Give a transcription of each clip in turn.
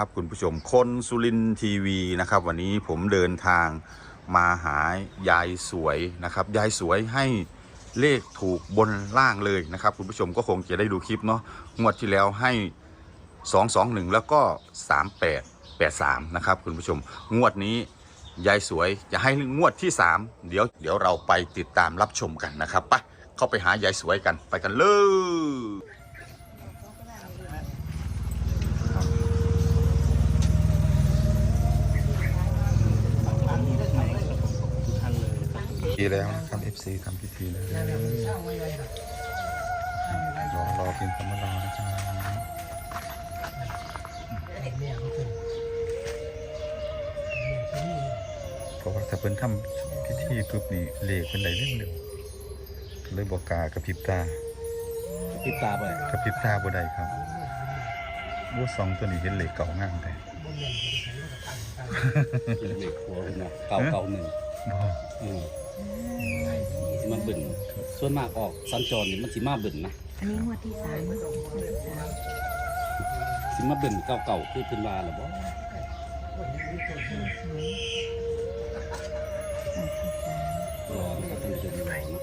ับคุณผู้ชมคนสุรินทีวีนะครับ วันนี้ผมเดินทางมาหายายสวยนะครับ ยายสวยให้เลขถูกบนล่างเลยนะครับ คุณผู้ชมก็คงจะได้ดูคลิปเนาะงวดที่แล้วให้ 221 แล้วก็ 3883 นะครับ คุณผู้ชมงวดนี้ยายสวยจะให้งวดที่ 3 เดี๋ยวเดี๋ยวเราไปติดตามรับชมกันนะครับไปเข้าไปหายายสวยกันไปกันเลย ธีแล้วนะครับ FC ทำพิธีแล้วรอรอเพียงคำว่ารอนะครับเพราะว่าถ้าเพิ่นทำพิธีปุ๊บนี่เลขเพิ่นได้เรื่องเร็วเลยบอกกล้ากระพริบตาติดตาไปกระพริบตาบ่ได้ครับบัวสองตัวนี้เห็นเลขเก่างามแต่เป็นเหล็กหัวคุณนะเก่าเก่าหนึ่งบ่อืมมัน บึ่นส่วนมากออกสัญจรนี่มันสิมาบึ่นนะอันนี้งวดที่สามงวดที่สามสิมาบึ่นเก่าเก่าๆคือเป็นว่าหรือบ่งวดที่สามรอมันก็ต้องเป็นรอเนาะ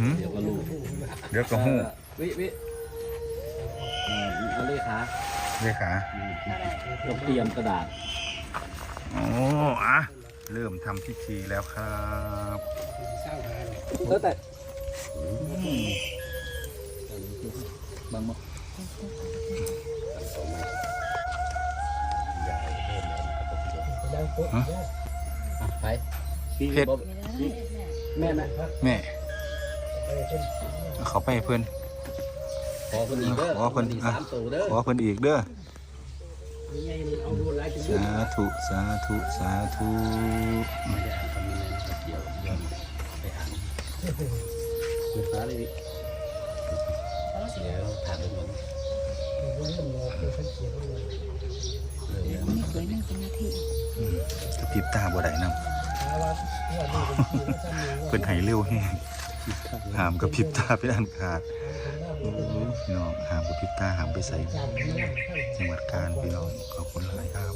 หึเดี๋ยวก็รู้เดี๋ยวก็ฮู้เอ่อวิวิเอ่อเอาเลขาเลขาอืมต้องเตรียมกระดาษ โอ้อะ เริ่มทำพิธีแล้วครับเออแต่บางบ่อะไปพี่เฮ็ดบ่พี่แม่นะแม่เขาไปให้เพื่อนขอคนอีกเด้อขอเพิ่นมีอะสามตัวเด้อขอเพื่อนอีกเด้อเอาดูไลฟ์ สาธุสาธุสาธุไม่ได้อ่านคอมเมนต์เลยนะเดี๋ยวย้อนไปอ่านศึกษาเลยดิเดี๋ยวถามไปก่อนไม่สวยนั่งสมาธิอืมกระพริบตาบ่ได้นำเพิ่นให้เร็วแห้งหามกระพริบตาเป็นอันขาด พี่น้องหามกระพริบตาหามไปใส่จังหวัดกาญพี่น้องขอบคุณหลายครับ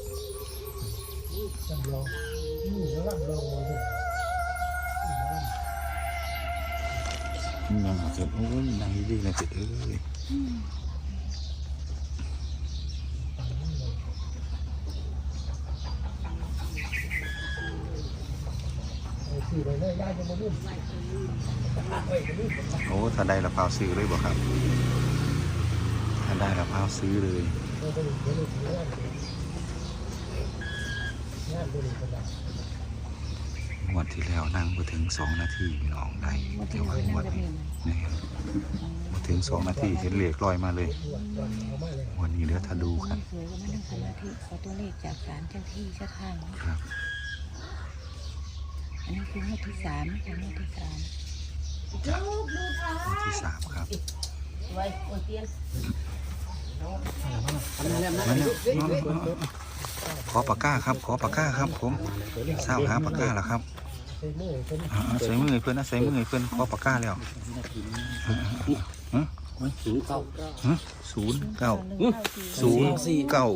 ยังเสร็จโอ้ยนางดีๆนะเจ็ดเอ้ย โอ้ถ้าได้ละพาวซื้อเลยบ่ครับ ถ้าได้ละพาวซื้อเลยงวดที่แล้วนั่งมาถึงสองนาทีพี่น้องได้งวดแต่ที่ว่าสวยงนั่วงดจะเป็นี้นนี่มาถึงสองนาทีเห็นเหล็กลอยมาเลยงวันนี้เดี๋ยวถ้าดูกันสวยก็มานั่งสมาธิขอตัวเลขจากศาลเจ้าที่เจ้าทางครับ อันนี้คืองวดที่สามของงวดที่สามงวดที่สามครับทำงานแล้วนะมาเนี่ยขอปากกาครับ ขอปากกาครับ ผมทราบหาปากกาแล้วครับอ่าใส่มือให้เพื่อนนะใส่มือให้เพื่อนขอปากกาแล้วศูนย์เก้าศูนย์เก้าหนึ่งเก้าสี่ศูนย์เก้า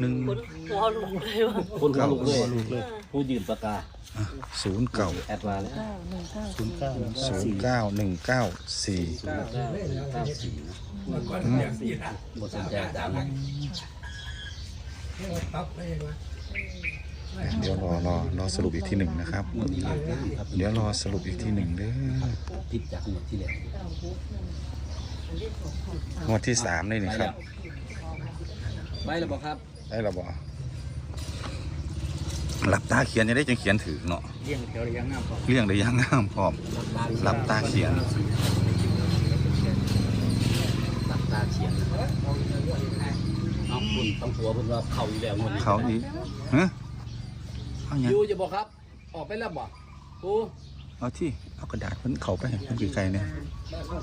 หนึ่งหัวลุกเลยวะคนหัวลุกเลยผู้ยืนปากกาศูนย์เก้าแอดวานแล้วเก้าหนึ่งเก้าศูนย์เก้าศูนย์เก้าหนึ่งเก้าสี่ศูนย์เก้าเก้าสี่นะหมดสนใจตามนะเดี๋ยวรอรอรอสรุปอีกที่หนึ่งนะครับหมดหลักนะครับ เดี๋ยวรอสรุปอีกที่หนึ่งเด้อติดจากหมดที่แล้วงวดที่สามนี่นี่ครับ ไปแล้วบอกครับ ได้ระบอหลับตาเขียนจะได้จังเขียนถือเนาะเลี้ยงแถวระยะงามก่อนเรื่องได้ยังงามพร้อมหลับตาเขียนหลับตาเขียนเอาคุณต้องหัวคุณว่าเข่าอยู่แล้วงวดนี้เขาอีกฮะเอาอย่างยูจะบอกครับ ออกไปแล้วบอกกูเอาที่เอากระดาษเพิ่นเขาไปให้เพิ่นไกลๆเนี่ยกร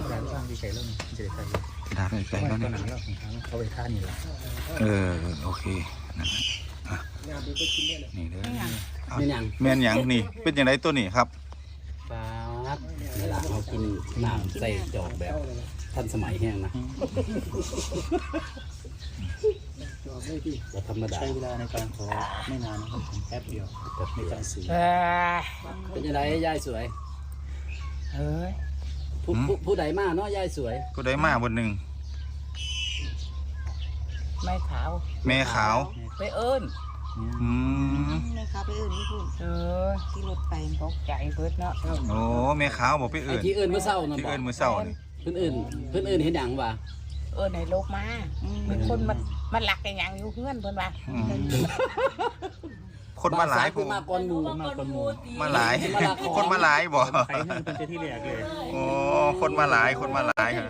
ะดาษไกลๆแล้ วเนี่ยเขาไปท่านี่แหละเออโอเคนั่นแหละอะนี่เด้อเอาไม่ยังแม่นหยังนี่ เป็นยังไงตัวนี้ครับฟ้าดเวลาเขากินน้ำใส่จอกแบบทันสมัยแห้งนะว่าธรรมดาใช้เวลาในการขอไม่นานนะครับผมแป๊บเดียวในการสื่อเป็นยังไงยายสวยเฮ้ย ผู้ผู้ผู้ใดมาเนาะยายสวย ก็ได้มาบนหนึ่งไม่ขาวแม่ขาวไปเอิ้นอืมนะคะไปเอิ้นนี่คุณเออที่รถไปตกใจเบิดเนาะโอ้แม่ขาวบอกไปไอ้เอื่นที่เอิ้นเมื่อเช้านั่นที่บ่เอื่นมือเศร้านี่เพิ่นเอิ้นเพิ่นเอิ้นเห็นหยังวะเอิ้นในโลกมามีคนมันมันหลักกันอย่างอยู่เพื่อนเพิ่นว่าอืม คนมาหลายเพิ่นมาก่อนหมู่มากคนหมู่มาหลายมาหลาย คนมาหลายบ่ใครนั่นเป็นเจ้าที่แรกเลยโอ้คนมาหลายคนมาหลายครับ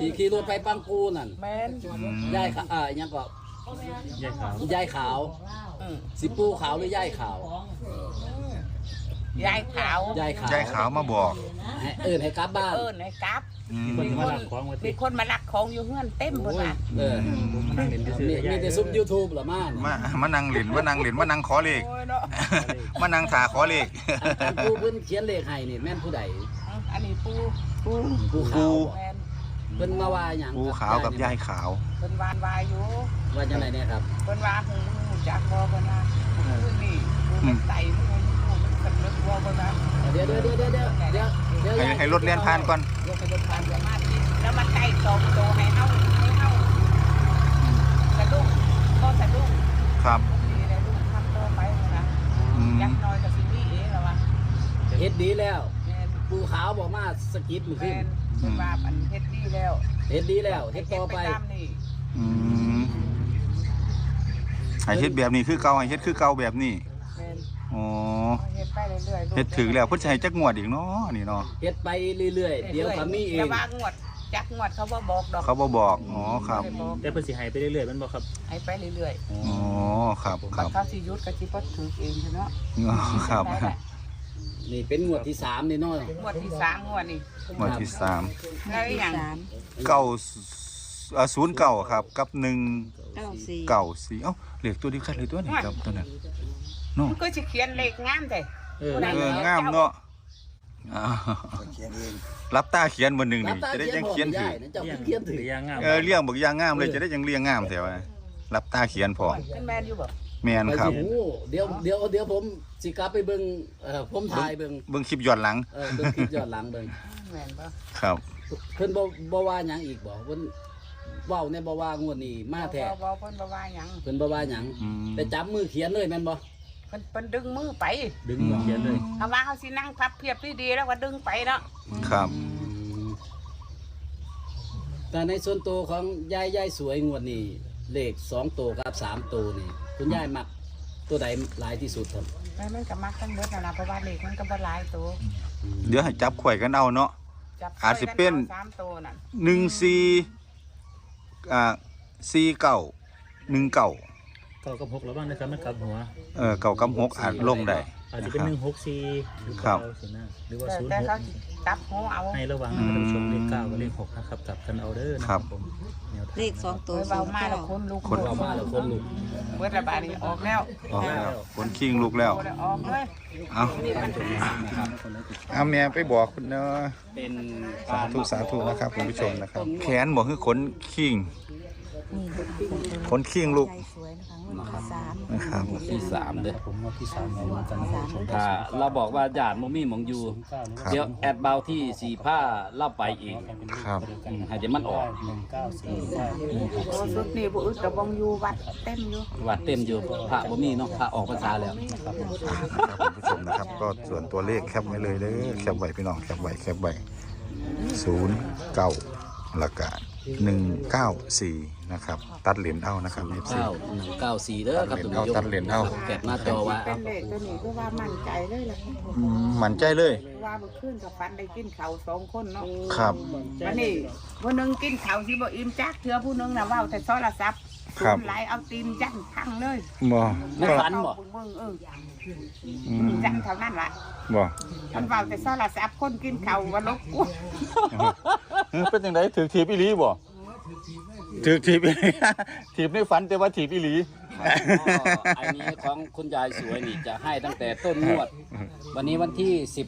ที่ขี่รถไปปังกูนั่นแม่นอืมยายขาอ่าอิหยังก็ยายขาวยายขาวอืมสิปูขาวหรือยายขาว ยายขาว ยายขาวยายขาวมาบอก ให้เอิ้นให้กลับบ้าน เอิ้นให้กลับ อืม คนที่มาลักของมามีติดคนมาลักของอยู่เพื่อนเต็มเพิ่นว่าเออมานั่งเล่นซื่อมีๆมียายแต่ซุป YouTube เหรอมามามานั่งเล่นมานั่งเล่นมานั่งขอเลข โอ้ยเนาะมานั่งถาขอเลข อันผู้เพิ่นเขียนเลขให้นี่แม่นผู้ใดอันนี้ปูปูผู้ขาวแม่นเพิ่นมาว่าหยังภูขาวกับยายขาวเพิ่นวานวายอยู่ว่าจังไดเนี่ยครับเพิ่นว่าหูหูจักบ่เพิ่นว่าคืนนี่หูมันไตมั ให้ให้รถเลียนผ่านก่อนยกไปบนความสามารถที่แล้วมันไต่สองโตวให้เฮาให้เฮาสะดุ้งก็สะดุ้งครับดีเลยลูกทำโตไปนะอืมยักษ์น้อยกับสิมีเอ๋แล้ววะเฮ็ดดีแล้วแม่นผู้ขาวบอกมาสกิปมื้อขึ้แม่นนเพิ่นว่าอันเฮ็ดดีแล้วเฮ็ดดีแล้วเฮ็ดต่อไปตามนี่อืมให้เฮ็ดแบบนี้คือเก่าให้เฮ็ดคือเก่าแบบนี้แม่น อ๋อเฮ็ดไปเรื่อยๆลูกเฮ็ดถึงแล้วเพิ่นสิให้จักงวดอีกเนาะนี่เนาะเฮ็ดไปเรื่อยๆ เดี๋ยวก็มีเอแต่งว่างวดจักงวดเขาบ่บอกดอกเขาบ่บอกอ๋อครับไม่ได้บอกแต่เพิ่นสิใหายไปเรื่อยๆมันบอกครับ ให้ไปเรื่อยอ๋อครับๆคบัรัดบเขาสิหยุดก็สิบ่ถูกเองเนาะอ๋อครับได้แหละนี่เป็นงวดที่สามนี่เนาะงวดที่สามงวดนี่งวดที่สามแล้วอีหยังเก้าเอ่อศูนย์เก้าครับ กับหนึ่งเก้าสี่เก้าสี่เอ้าเลขตัวเดียวกันเลยตัวนี้ครับตัวนั้น เนาะมันก็สิเขียนเลขงามแต่เออเอองามเนาะอ้าวรับตาเขียนบนหนึ่งนี่จะได้ยังเขียนถือนะเจ้าเขียนถือหรือยางงามเออเลี้ยงบักอยางงามเลยจะได้ยังเลี้ยงงามแต่ว่ารับตาเขียนพอเป็นแมนอยู่บ่แมนไปครับสิโอ้เดี๋ยวเดี๋ยวเดี๋ยวผมสิกลับไปเบิ่งเอ่อผมถ่ายเบิ่งเบิ่งคลิปย้อนหลังเออเบิ่งคลิปย้อนหลังเบิ่งแมนบ่ครับ เพิ่นบ่บ่ว่าหยังอีกบ่เพิ่นเว้าในบ่ว่างวดนี้มาแท้บ่บ่เพิ่นบ่ว่าหยังเพิ่นบ่ว่าหยังอืมแต่จับมือเขียนเลยแม่นบ่ เพิ่นเพิ่นดึงมือไปดึงมาเขียนเลยถ้าว่าเขาสินั่งพับเพียบดีๆแล้วก็ดึงไปเนาะครับ แต่ในส่วนตัวของยายยายสวยงวดนี้เลขสองตัวกับสามตัวนี่คุณยายมักตัวใดหลายที่สุดครับแม่มันก็มักทั้งเบิดนั่นล่ะเพราะว่าเลขมันก็บ่หลายตัวเดี๋ยวให้จับข่อยกันเอาเนาะ จับอาจสิเป็น สามตัวนั่นหนึ่งสี่อ่าสี่เก้าหนึ่งเก้า เก้ากับหกแล้วบ้างนะครับมันกลับหัวเออเก้ากับหกอาจลงได้ อาจจะนะเป็นครับหนึ่งหกสี่หรือครับเก้าสินะหรือว่าแต่ศูนย์แต่หกเขาสิจับหูเอาให้ระวังนะครับท่านผู้ชมเลขเก้ากับเลขหกนะครับกลับกันเอาเด้อนะครับผมแนวทางเลขสองตัวโอ้ยเบามาแล้วคนลูกคนเรามาแล้วคนลุกเบิดระบาดนี่ออกแล้วออกแล้วคนคิงลูกแล้วบ่ได้ออกเลยเอาเอาแม่ไปบอกคุณเนาะเป็นสาธุสาธุนะครับคุณผู้ชมนะครับ แขนบอกคือขนคิงนี่ขนคิงลูกใจสวย นะครับสามนะคที่สามเด้ผมงวดที่สามล้เหมือกันครับถ้าเราบอกว่าญาติมมี่มองอยู่เดี๋ยวแอดเบาที่สีผ้าเล่าไปอีกครับ อืมให้เดี๋ยวมันออก หนึ่งเก้าสี่สามนี่พวกดนี่บุอึกับบองอยู่วัดเต็มอยู่ วัดเต็มอยู่พระบ่มี่เนาะพระออกภาษาแล้ว อะนคุณผู้ชมนะครับ ก็ส่วนตัวเลขแคบไว้เลยเลยแคบไว้พี่น้องแคบไว้แคบไว้ศูนย์เก้าหลักการ หนึ่งเก้าสี่นะครับ ตัดเหรียญเอานะครับ FC เก้หนึ่งเก้าสี่เด้อครับท่านผู้ชมตัดเหรียญเอา แคปหน้าจอไว้คเป็นเลขกตัวนี้ก็ว่ามั่นใจเลยละมหมันใจเลย ว่าเมื่อคืนกับฟันได้กินเขาสองคนเนาะครับ วันนี้ผู้หนึ่งกินเขาวสิบ่อิ่มจักเทือผู้หนึงน่ะเว้าแต่ซอรละซับครับ นหลาเอาตีมยันทั้งเลยบ่ไม่ฝันบ่เบิ่งเอออืมยันเท่านั้นละบ่ มันว่าแต่ซอรละซับคนกินเขาวว่าลบกู เออเป็นยังไงถือถีบอีหลีบ่ถือถีบอีหลีถีบในฝันแต่ว่าถีบอีหลีอันนี้ของคุณยายสวยนี่จะให้ตั้งแต่ต้นงวด วันนี้วันที่สิบ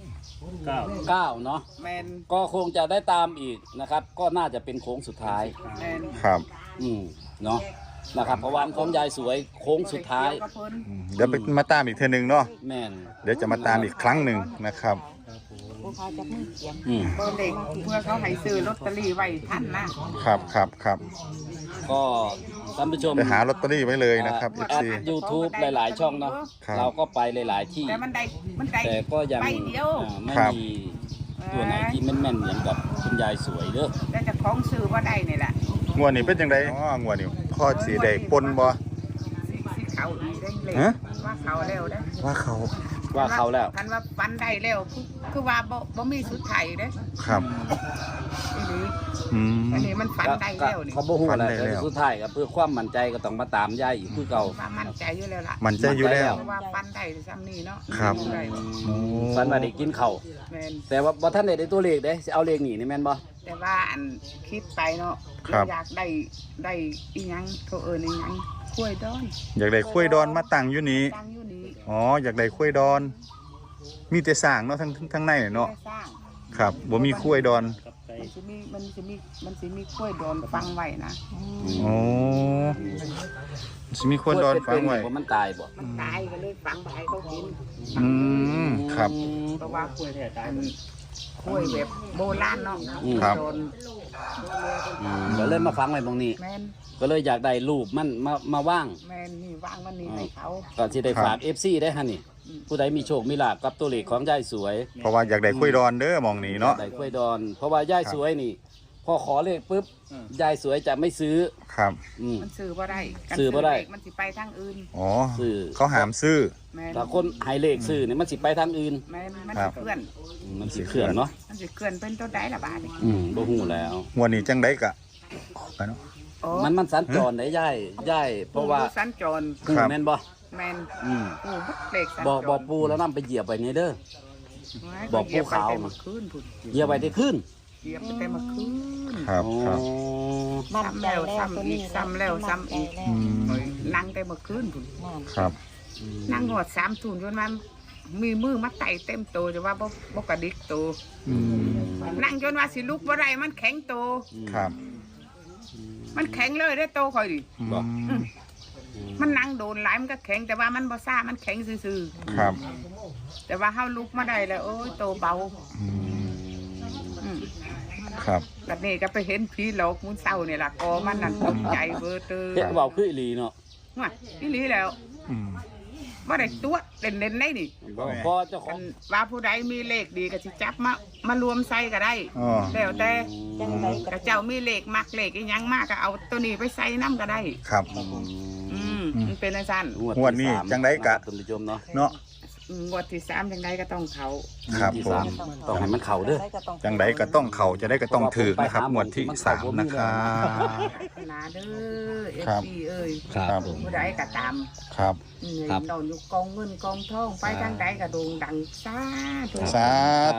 เก้าเก้าเนาะแมนก็คงจะได้ตามอีกนะครับ ก็น่าจะเป็นโค้งสุดท้ายแมนครับ อืมเนาะนะครับเพราะวันของยายสวยโค้งสุดท้ายเกี่วกับเพิ่นอืมเดี๋ยวไปมาตามอีกเทื่อนึงเนาะแม่นเดี๋ยวจะมาตามอีกครั้งหนึ่งนะครับ ผู้พาจับมือเขียนอืมเบอร์เด็กเพื่อเขาให้ซื้อลอตเตอรี่ไว้ทันนะครับครับครับก็ท่านผู้ชมไปหาลอตเตอรี่ไว้เลยนะครับ แอ FC ดยูทูบหลาย ๆ ช่องเนาะครับ เราก็ไปหลาย ๆ ที่ แต่มันได้มันได้ แต่ก็ยังใบเดียว อ่าไม่ครับ มีตัวไหนที่แม่นๆเหมือนกับคุณยายสวยเด้อแต่เจะของซื้อว่าได้นี่แหละงวดนี้เป็นจังไดอ๋องวดนี้พ่อสีได้ปนบ่ สิสิเขาอีกได้เลยฮะ ว่าเขาแล้วได้ว่าเขา ว่าเขาแล้วคันว่าฟันได้แล้วคือคือว่าบ่บ่มีสุดไทยเด้ครับอีหลีอืม อันนี้มันฟันได้แล้วนี่เขาบ่ฮู้ฟันแหละได้แล้วแต่สุดท้ายก็เพื่อความมั่นใจก็ต้องมาตามยายอีกคือเก่า ว่ามั่นใจอยู่แล้วล่ะมันใจอยู่แล้ว เพราะว่าฟันได้ซ้ำนี่เนาะครับ ได้ฝันว่าได้กินข้าวแมนแต่ว่าบ่ทันได้ได้ตัวเลขเด้สิเอาเลขนี่นี่แม่นบ่แต่ว่าอันคิดไปเนาะครับ อยากได้ได้อีหยังเขาเอิ้นอีหยังกล้วยดอนอยากได้คุ้วยดอนมาตั้งอยู่นี้ ตั้ง อยู่นี่อ๋ออยากได้คุ้วยดอน มีแต่สร้างเนาะทั้งทั้งในเนาะแค่สร้างครับบ่มีคุ้วยดอนกับไก่มันสิมีมันสิมีมันสิมีกล้วยดอนฟังไว้นะอ๋อสิมีคุ้วยดอนฟังไว้บ่มันตายบ่มันตายก็เลยฟังไว้เขากินอืมครับเพราะว่ากล้วยแท้ตายมัน กล้วยแบบโบราณเนาะครับ โดนอืมก็เลยมาฟังไว้ตรงนี้ แม่นก็เลยอยากได้รูปมันมามาว่าง แม่นนี่วางมันนี่ให้เขา ก็สิได้ครับฝาก FC ได้ฮะนี่ อืม ผู้ใดมีโชคมีลาภกับตัวเลขของยายสวยเพราะว่าอยากได้คุ้วยดอนเด้อหมองนี้เนาะ ได้กล้วยดอน เพราะว่ายายสวยนี่ พอขอเลขปุ๊บยายสวยจะไม่ซื้อ ครับ อืม มันซื้อบ่ได้การซื้อบ่ได้ เลขมันสิไปทางอื่นอ๋อ ซื้อ เขาหามซื้อ แม่นถ้าคนให้เลขซื้อนี่มันสิไปทางอื่น แม่นมันครัสิบเคลื่อนอืมมันสิเคลื่อนเนาะมันสิเคลื่อนเป็นตัวใดล่ะบาดนี่อืมบ่ฮู้แล้ว งวดนี้จังไดกะออกไปเนาะ โอ้มันมันสัญจรได้ยายยายเพราะว่าผู้สัญจรปูครับ แม่นบ่แม่นอืมผู้บุกเลขสัญจรบอกบอกปูแล้วนำไปเหยียบไว้นี่เด้อ ไว้บอกผู้ขาว เหยียบไปแต่มาเมื่อคืนพุ่นเหยียบไว้ที่ขึ้นเหยียบไปแต่เมื่อคืน ครับ ครับ อ๋อมั่นใจแล้วซ้ำตัวอีนี้กซ้ำแล้วซ้ำอีกมั่นใจอืแล้วมนั่งแต่เมื่อคืนพุ่นนั่นครับ นั่งหอดสามตุนจนมันมีมือมาไต่เต็มโตวจะว่าบ่บ่กระดิกโตวอืมนั่งจนว่าสิลุกบ่ได้มันแข็งโตวครับมันแข็งเลยได้อโตวคอยดิบอกอืมมันนั่งโดนหลายมันก็แข็งแต่ว่ามันบ่ซ่ามันแข็งซื่อครับๆแต่ว่าเฮาลุกมาได้แล้วโอ้ยโตวเบาอืมอืม ครับแล้วนี่ก็ไปเห็นผีหลอกมุนเศร้านี่ล่ะกอมันนั่นตกใจเบอร์เตอร์เฮ็ดเว้าคืออีหลีเนาะว่าอีหลีแล้วอืม บ่ได้ตัวเล่นๆได้นี่พอเจ้าขกัองนว่าผู้ใดมีเลขดีก็สิจับมามารวมใส่ก็ได้อ๋อ แล้วแต่จังไรกระเจ้ามีเลขมักเลขอีหยังมากก็เอาตัวนี้ไปใส่น้ำก็ได้ ครับ อืมมันเป็นอาจารย์งวดนี้จังไดกะท่านผู้ชมเนาะ เนาะ งวดที่สามจังไดก็ต้องเขาครับที่ผสามต้องให้มันเข้าเด้อ จังไดก็ต้องเข่าจะได้ก็ต้องถือนะครับงวดที่สามนะครับนาเด้อเอครับ ซีเอ้ยครับ ผู้ใดก็ตามครับ เงินครับ นอนอยู่กองเงินกองทองไปทางใดก็โด่งดังซาธุสา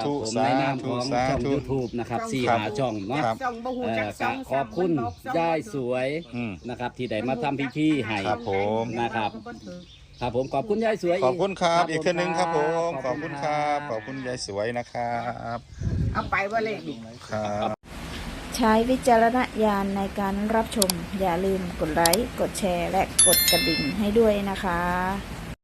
ธุผมสาในนามธุของสาช่องธุ YouTube นะครับสี่ครับหาช่องเนาะ ครับ ส่องบ่ฮู้เอ่จัอกส่องขอบคุณซ้ำมันกยายสวยอืม นะครับ ที่ได้มาทำพิธีให้ ครับผม นะครับ ครับผมขอบคุณยายสวยขอบคุณครับ อีกเท่านึงครับผมขขออบบคุคุณณคครัรับบขอบคุณยายสวยนะครับเอาไปว่าเลขนี่ครับ ใช้วิจารณญาณในการรับชม อย่าลืมกดไลค์กดแชร์และกดกระดิ่งให้ด้วยนะคะ